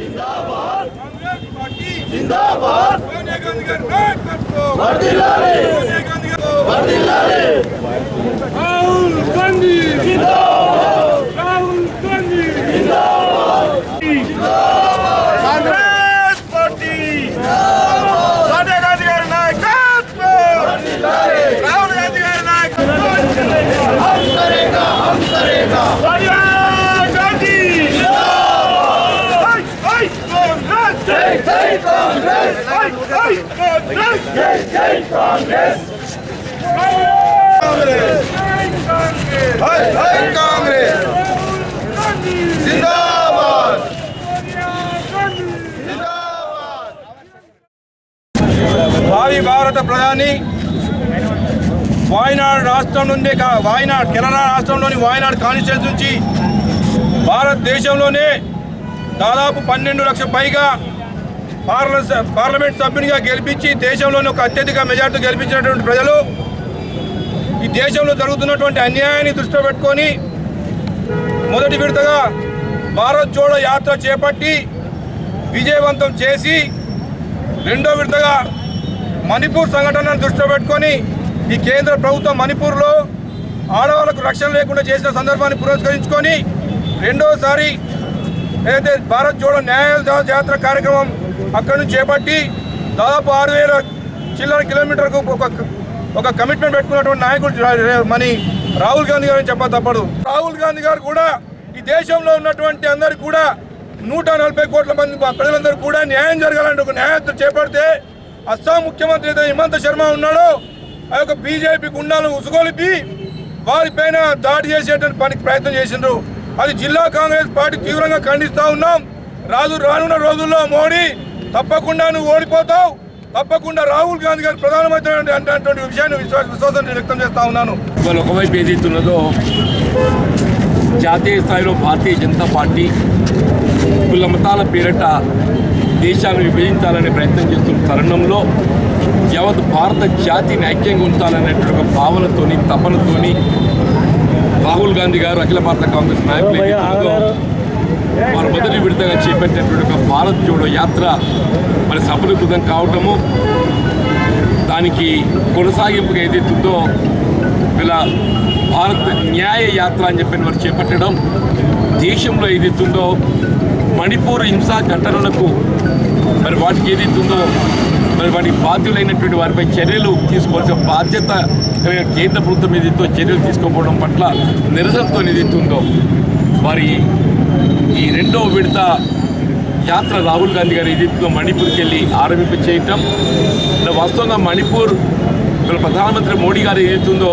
Congress party Sonia Gandhi గారి నాయకత్వం సోనియా గాంధీ గారు రాహుల్ గాంధీ రాహుల్ గాంధీ కాంగ్రెస్ పార్టీ సోనియా గాంధీ గారి నాయకత్వం రాహుల్ గాంధీ గారి నాయకత్వం సోనియా గాంధీ జై జై కాంగ్రెస్ జై జై కాంగ్రెస్ జై జై కాంగ్రెస్ కాంగ్రెస్ హై హై కాంగ్రెస్ జిందాబాద్ భావి భారత ప్రధాని వాయినాడు రాష్ట్రం నుండి కా- కెనడా కేరళ రాష్ట్రంలోని వాయనాడ్ కాన్స్టిట్యూన్స్ నుంచి భారతదేశంలోనే దాదాపు పన్నెండు లక్షల పైగా పార్లమెంట్ పార్లమెంట్ సభ్యునిగా గెలిపించి దేశంలోని ఒక అత్యధిక మెజార్టీ గెలిపించినటువంటి ప్రజలు ఈ దేశంలో జరుగుతున్నటువంటి అన్యాయాన్ని దృష్టిలో పెట్టుకొని మొదటి విడతగా భారత్ జోడో యాత్ర చేపట్టి విజయవంతం చేసి రెండో విడతగా మణిపూర్ సంఘటనను దృష్టిలో పెట్టుకొని ఈ కేంద్ర ప్రభుత్వం మణిపూర్లో ఆడవాళ్ళకు రక్షణ లేకుండా చేసిన సందర్భాన్ని పురస్కరించుకొని రెండోసారి ఏదైతే భారత్ జోడో న్యాయ యాత్ర కార్యక్రమం అక్కడ నుంచి చేపట్టి దాదాపు ఆరు వేల చిల్లర కిలోమీటర్కు ఒక ఒక కమిట్మెంట్ పెట్టుకున్నటువంటి నాయకుడు మని రాహుల్ గాంధీ గారు చెప్ప తప్పదు. రాహుల్ గాంధీ గారు కూడా ఈ దేశంలో ఉన్నటువంటి అందరికి కూడా నూట నలభై కోట్ల మంది ప్రజలందరూ కూడా న్యాయం జరగాలంటే ఒక న్యాయత్ర చేపడితే అస్సాం ముఖ్యమంత్రి ఏదైతే హిమంత శర్మ ఉన్నాడో ఆ యొక్క బీజేపీ గుండాలను ఉసుగొలిపి వారిపైన దాడి చేసేటువంటి పనికి ప్రయత్నం చేసిండ్రు. అది జిల్లా కాంగ్రెస్ పార్టీ తీవ్రంగా ఖండిస్తూ ఉన్నాం. రాజు రానున్న రోజుల్లో మోడీ తప్పకుండా నువ్వు ఓడిపోతావు. తప్పకుండా రాహుల్ గాంధీ గారు ప్రధానమంత్రి అంటే విషయాన్ని విశ్వాస విశ్వాసాన్ని వ్యక్తం చేస్తా ఉన్నాను. ఇవాళ ఒకవైపు ఏదైతున్నదో జాతీయ స్థాయిలో భారతీయ జనతా పార్టీ కుల మతాల పేరిట దేశాన్ని విభజించాలనే ప్రయత్నం చేస్తున్న తరుణంలో యావత్ భారత జాతిని ఐక్యంగా ఉంచాలనేటువంటి ఒక భావనతోని తపనతోని రాహుల్ గాంధీ గారు అఖిల భారత కాంగ్రెస్ నాయకులు వారు మొదటి విడతగా చేపట్టినటువంటి ఒక భారత్ జోడో యాత్ర మరి సఫలీకృతం కావటము దానికి కొనసాగింపుగా ఏదైతుందో ఇలా భారత్ న్యాయ యాత్ర అని చెప్పి వారు చేపట్టడం దేశంలో ఏదైతుందో మణిపూర్ హింసా ఘటనలకు మరి వాటికి ఏదైతుందో మరి వాటికి బాధ్యులైనటువంటి వారిపై చర్యలు తీసుకోవాల్సిన బాధ్యత కలిగిన కేంద్ర ప్రభుత్వం ఏదైతే చర్యలు తీసుకోకపోవడం పట్ల నిరసనతో ఏదైతుందో వారి ఈ రెండో విడత యాత్ర రాహుల్ గాంధీ గారు ఏదైతుందో మణిపూర్కి వెళ్ళి ఆరంభింప చేయటం ఇలా వాస్తవంగా మణిపూర్ ప్రధానమంత్రి మోడీ గారు ఏదైతుందో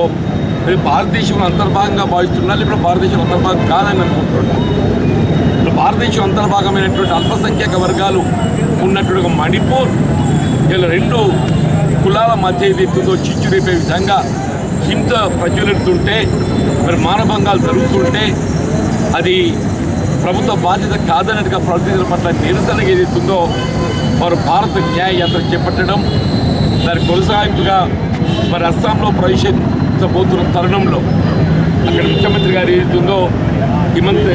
అది భారతదేశంలో అంతర్భాగంగా భావిస్తున్నారు ఇప్పుడు భారతదేశం అంతర్భాగం కాదని అనుకుంటున్నారు? ఇప్పుడు భారతదేశం అంతర్భాగమైనటువంటి అల్పసంఖ్యాక వర్గాలు ఉన్నటువంటి ఒక మణిపూర్ ఇలా రెండు కులాల మధ్య ఏదైతుందో చిచ్చు రేపే విధంగా హింస ప్రజ్వలిస్తుంటే మరి మానభంగాలు జరుగుతుంటే అది ప్రభుత్వ బాధ్యత కాదన్నట్టుగా ప్రవర్తించడం పట్ల నిరసనగా ఏదైతుందో వారు భారత న్యాయ యాత్ర చేపట్టడం దాని కొనసాగింపుగా మరి అస్సాంలో ప్రవేశించబోతున్న తరుణంలో అక్కడ ముఖ్యమంత్రి గారు ఏదైతుందో హిమంత్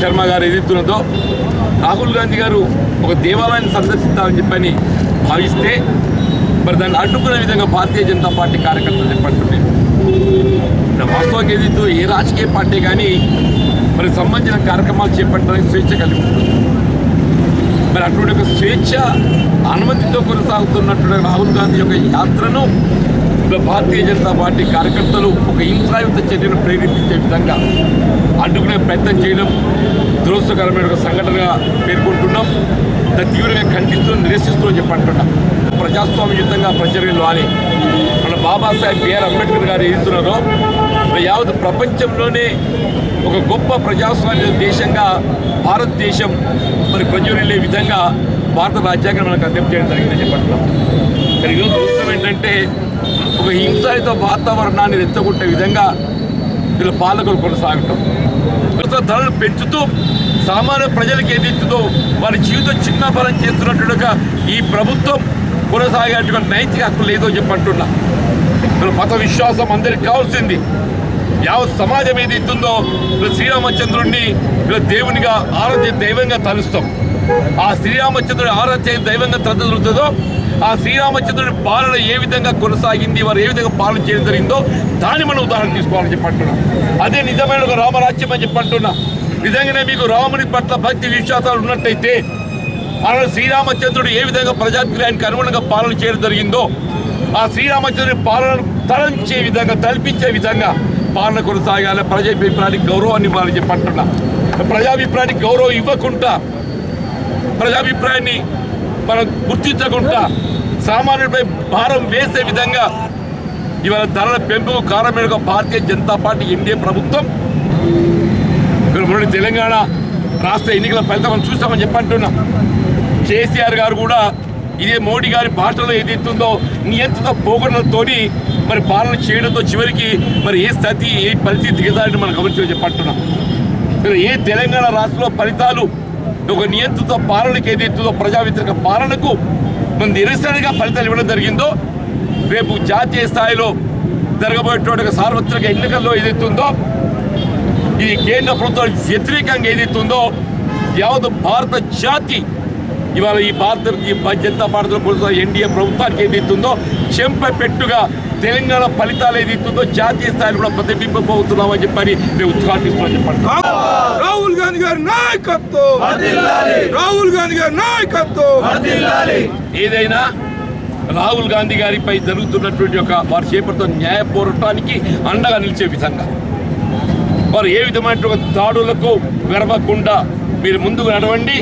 శర్మ గారు ఏదైతున్నదో రాహుల్ గాంధీ గారు ఒక దేవాలయాన్ని సందర్శిస్తామని చెప్పని భావిస్తే మరి దాన్ని అడ్డుకునే విధంగా భారతీయ జనతా పార్టీ కార్యకర్తలు చెప్పంటున్నాయి ఇప్పుడు వాస్తవంగా ఏదైతే ఏ రాజకీయ పార్టీ కానీ మరి సంబంధించిన కార్యక్రమాలు చేపట్టడానికి స్వేచ్ఛ కలిగి ఉంటుంది. మరి అటువంటి ఒక స్వేచ్ఛ అనుమతితో కొనసాగుతున్నటువంటి రాహుల్ గాంధీ యొక్క యాత్రను భారతీయ జనతా పార్టీ కార్యకర్తలు ఒక హింసాయుత చర్యను ప్రేరేపించే విధంగా అడ్డుకునే ప్రయత్నం చేయడం దురదృష్టకరమైన ఒక సంఘటనగా పేర్కొంటున్నాం. దాన్ని తీవ్రంగా ఖండిస్తూ నిరసిస్తూ చెప్పంటున్నాం. ప్రజాస్వామ్యయుతంగా ప్రచర్యలు అని మన బాబాసాహెబ్ బిఆర్ అంబేద్కర్ గారు ఏదుతున్నారో యావత్ ప్రపంచంలోనే ఒక గొప్ప ప్రజాస్వామ్య దేశంగా భారతదేశం మరి ప్రజ్వరిల్లే విధంగా భారత రాజ్యాంగం మనకు అందింపు చేయడం జరిగిందని చెప్పంటున్నాం మరి ఈరోజు చూస్తాం ఏంటంటే ఒక హింసాయుత వాతావరణాన్ని రెచ్చగొట్టే విధంగా వీళ్ళ పాలకులు కొనసాగటం. ప్రస్తుత ధరలు పెంచుతూ సామాన్య ప్రజలకు ఏదైతుందో వారి జీవితం చిన్నబలం చేస్తున్నట్టుగా ఈ ప్రభుత్వం కొనసాగేటువంటి నైతిక హక్కు లేదో చెప్పంటున్నా. మన మత విశ్వాసం అందరికి కావాల్సింది. యావత్ సమాజం ఏది ఇస్తుందో శ్రీరామచంద్రుడిని దేవునిగా ఆరాధ్య దైవంగా తలుస్తాం. ఆ శ్రీరామచంద్రుడి ఆరాధ్య దైవంగా తరదలుతుందో ఆ శ్రీరామచంద్రుడి పాలన ఏ విధంగా కొనసాగింది వారు ఏ విధంగా పాలన చేయడం జరిగిందో దాన్ని మనం ఉదాహరణ తీసుకోవాలని చెప్పంటున్నా. అదే నిజమైన ఒక రామరాజ్యం అని చెప్పంటున్నా. నిజంగానే మీకు రాముని పట్ల భక్తి విశ్వాసాలు ఉన్నట్టయితే అలా శ్రీరామచంద్రుడు ఏ విధంగా ప్రజాగ్రహానికి అనుగుణంగా పాలన చేయడం జరిగిందో ఆ శ్రీరామచంద్రుడి పాలన తలంచే విధంగా తలపించే విధంగా పాలన కొనసాగాలి. ప్రజాభిప్రాయానికి గౌరవాన్ని ఇవ్వాలని చెప్పి అంటున్నా ప్రజాభిప్రాయానికి గౌరవం ఇవ్వకుండా ప్రజాభిప్రాయాన్ని మనం గుర్తించకుండా సామాన్యుడిపై భారం వేసే విధంగా ఇవాళ ధరల పెంపుకు కారణమైన భారతీయ జనతా పార్టీ ఎన్డీఏ ప్రభుత్వం తెలంగాణ రాష్ట్ర ఎన్నికల ఫలితం చూస్తామని చెప్పంటున్నాం. కేసీఆర్ గారు కూడా ఇదే మోడీ గారి భాషలో ఏదైతుందో నియంత్రిత పోగొడలతోని మరి పాలన చేయడంతో చివరికి మరి ఏ స్థితి ఏ పరిస్థితి దిగదారని మనం గమనించమని చెప్పంటున్నాం. మరి ఏ తెలంగాణ రాష్ట్రంలో ఫలితాలు ఒక నియంత్రిత పాలనకు ఏదైతుందో ప్రజా వ్యతిరేక పాలనకు మన నిరసనగా ఫలితాలు ఇవ్వడం జరిగిందో రేపు జాతీయ స్థాయిలో జరగబోయేటువంటి సార్వత్రిక ఎన్నికల్లో ఏదైతుందో ఇది కేంద్ర ప్రభుత్వం వ్యతిరేకంగా ఏదైతుందో యావత్ భారత జాతి ఇవాళ ఈ భారత ఈ జనతా పార్టీలో కొనసాగే ఎన్డీఏ ప్రభుత్వానికి ఏదైతుందో చెంప పెట్టుగా తెలంగాణ ఫలితాలు ఏదైతుందో జాతీయ స్థాయిలో కూడా ప్రతిబింబపోతున్నామని చెప్పని మేము ఉద్ఘాటిస్తున్నామని చెప్పండి. రాహుల్ గాంధీ గారి నాయకత్వం. రాహుల్ గాంధీ గారి నాయకత్వం. ఏదైనా రాహుల్ గాంధీ గారిపై జరుగుతున్నటువంటి ఒక వారు చేపడుతున్న న్యాయ పోరాటానికి అండగా నిలిచే విధంగా. వారు ఏ విధమైన దాడులకు వెరవకుండా మీరు ముందుకు నడవండి.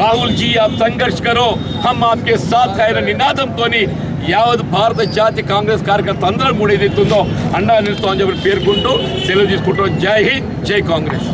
రాహుల్ జీ ఆప్ సంఘర్ష్ కరో హమ్ ఆప్కే సాత్ అయిన నినాదంతో యావత్ భారత జాతీయ కాంగ్రెస్ కార్యకర్త అందరం కూడా ఏదైతుందో అండా నిలుస్తామని చెప్పి పేర్కొంటూ సెలవు తీసుకుంటాం జై హింద్ జై కాంగ్రెస్.